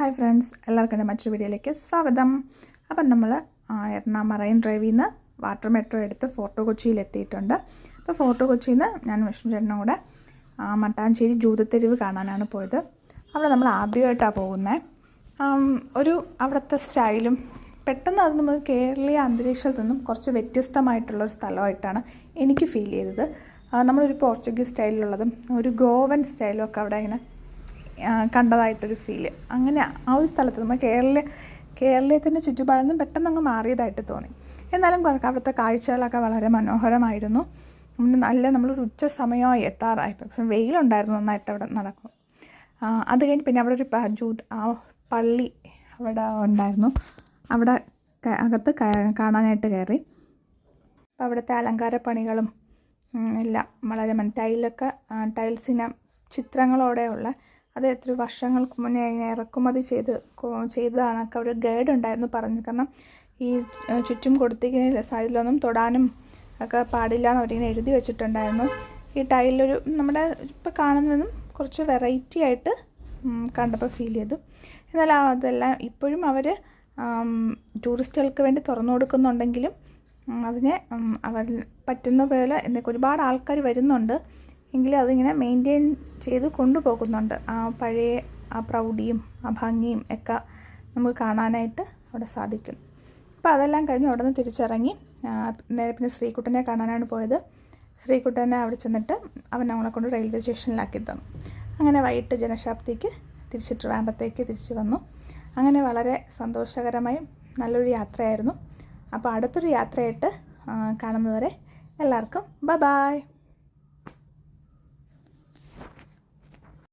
Hi friends എല്ലാവർക്കും എന്റെ മറ്റൊരു വീഡിയോയിലേക്ക് സ്വാഗതം. അപ്പം നമ്മൾ എറണാകുളം മറൈൻ ഡ്രൈവിൽ നിന്ന് വാട്ടർ മെട്രോ എടുത്ത് ഫോർട്ടോ കൊച്ചിയിൽ എത്തിയിട്ടുണ്ട്. അപ്പോൾ ഫോർട്ടോ കൊച്ചിയിൽ നിന്ന് ഞാൻ വിഷ്ണു ചേട്ടനും കൂടെ മട്ടാഞ്ചേരി ജൂതത്തെരുവ് കാണാനാണ് പോയത്. അവിടെ നമ്മൾ ആദ്യമായിട്ടാണ് പോകുന്നത് ഒരു അവിടുത്തെ സ്റ്റൈലും പെട്ടെന്ന് അത് നമുക്ക് കേരളീയ അന്തരീക്ഷത്തിൽ നിന്നും കുറച്ച് വ്യത്യസ്തമായിട്ടുള്ളൊരു സ്ഥലമായിട്ടാണ് എനിക്ക് ഫീൽ ചെയ്തത്. നമ്മളൊരു പോർച്ചുഗീസ് സ്റ്റൈലിലുള്ളതും ഒരു ഗോവൻ സ്റ്റൈലും ഒക്കെ അവിടെ ഇങ്ങനെ കണ്ടതായിട്ടൊരു ഫീൽ അങ്ങനെ ആ ഒരു സ്ഥലത്ത് നമ്മൾ കേരള കേരളത്തിന്റെ ചുറ്റുപാടിൽ നിന്നും പെട്ടെന്ന് അങ്ങ് മാറിയതായിട്ട് തോന്നി. എന്നാലും അവിടുത്തെ കാഴ്ചകളൊക്കെ വളരെ മനോഹരമായിരുന്നു. നല്ല നമ്മളൊരു ഉച്ച സമയമായി എത്താറായി പക്ഷെ വെയിലുണ്ടായിരുന്നു നന്നായിട്ട് അവിടെ നടക്കും. അത് കഴിഞ്ഞ് പിന്നെ അവിടെ ഒരു ജൂത് ആ പള്ളി അവിടെ ഉണ്ടായിരുന്നു. അവിടെ അകത്ത് കാണാനായിട്ട് കയറി. അപ്പോൾ അവിടുത്തെ അലങ്കാര പണികളും എല്ലാം വളരെ ടൈലൊക്കെ ടൈൽസിന് ചിത്രങ്ങളോടെയുള്ള അത് എത്ര വർഷങ്ങൾക്ക് മുന്നേ അതിനെ ഇറക്കുമതി ചെയ്ത് ചെയ്തതാണ് ഒരു ഗൈഡ് ഉണ്ടായിരുന്നു പറഞ്ഞു കാരണം ഈ ചുറ്റും കൊടുത്തിരിക്കുന്ന സൈഡിലൊന്നും തൊടാനും ഒക്കെ പാടില്ല എന്ന് അവരിങ്ങനെ എഴുതി വെച്ചിട്ടുണ്ടായിരുന്നു. ഈ ടൈലൊരു നമ്മുടെ ഇപ്പോൾ കാണുന്നതും കുറച്ച് വെറൈറ്റി ആയിട്ട് കണ്ടപ്പോൾ ഫീൽ ചെയ്തു. എന്നാൽ അതെല്ലാം ഇപ്പോഴും അവർ ടൂറിസ്റ്റുകൾക്ക് വേണ്ടി തുറന്നു കൊടുക്കുന്നുണ്ടെങ്കിലും അതിനെ അവർ പറ്റുന്ന പോലെ എന്നൊക്കെ ഒരുപാട് ആൾക്കാർ വരുന്നുണ്ട്. എങ്കിലും അതിങ്ങനെ മെയിന്റെയിൻ ചെയ്ത് കൊണ്ടുപോകുന്നുണ്ട്. ആ പഴയ ആ പ്രൗഢിയും ആ ഭംഗിയും ഒക്കെ നമുക്ക് കാണാനായിട്ട് അവിടെ സാധിക്കും. അപ്പോൾ അതെല്ലാം കഴിഞ്ഞ് അവിടെ നിന്ന് തിരിച്ചിറങ്ങി നേരെ പിന്നെ ശ്രീകുട്ടനെ കാണാനാണ് പോയത്. ശ്രീകുട്ടനെ അവിടെ ചെന്നിട്ട് അവൻ നമ്മളെ കൊണ്ട് റെയിൽവേ സ്റ്റേഷനിലാക്കി തന്നു. അങ്ങനെ വൈകിട്ട് ജനശാബ്ദിക്ക് തിരിച്ച് ട്രിവാൻഡത്തേക്ക് തിരിച്ചു വന്നു. അങ്ങനെ വളരെ സന്തോഷകരമായും നല്ലൊരു യാത്രയായിരുന്നു. അപ്പോൾ അടുത്തൊരു യാത്രയായിട്ട് കാണുന്നതുവരെ എല്ലാവർക്കും ബ ബായ്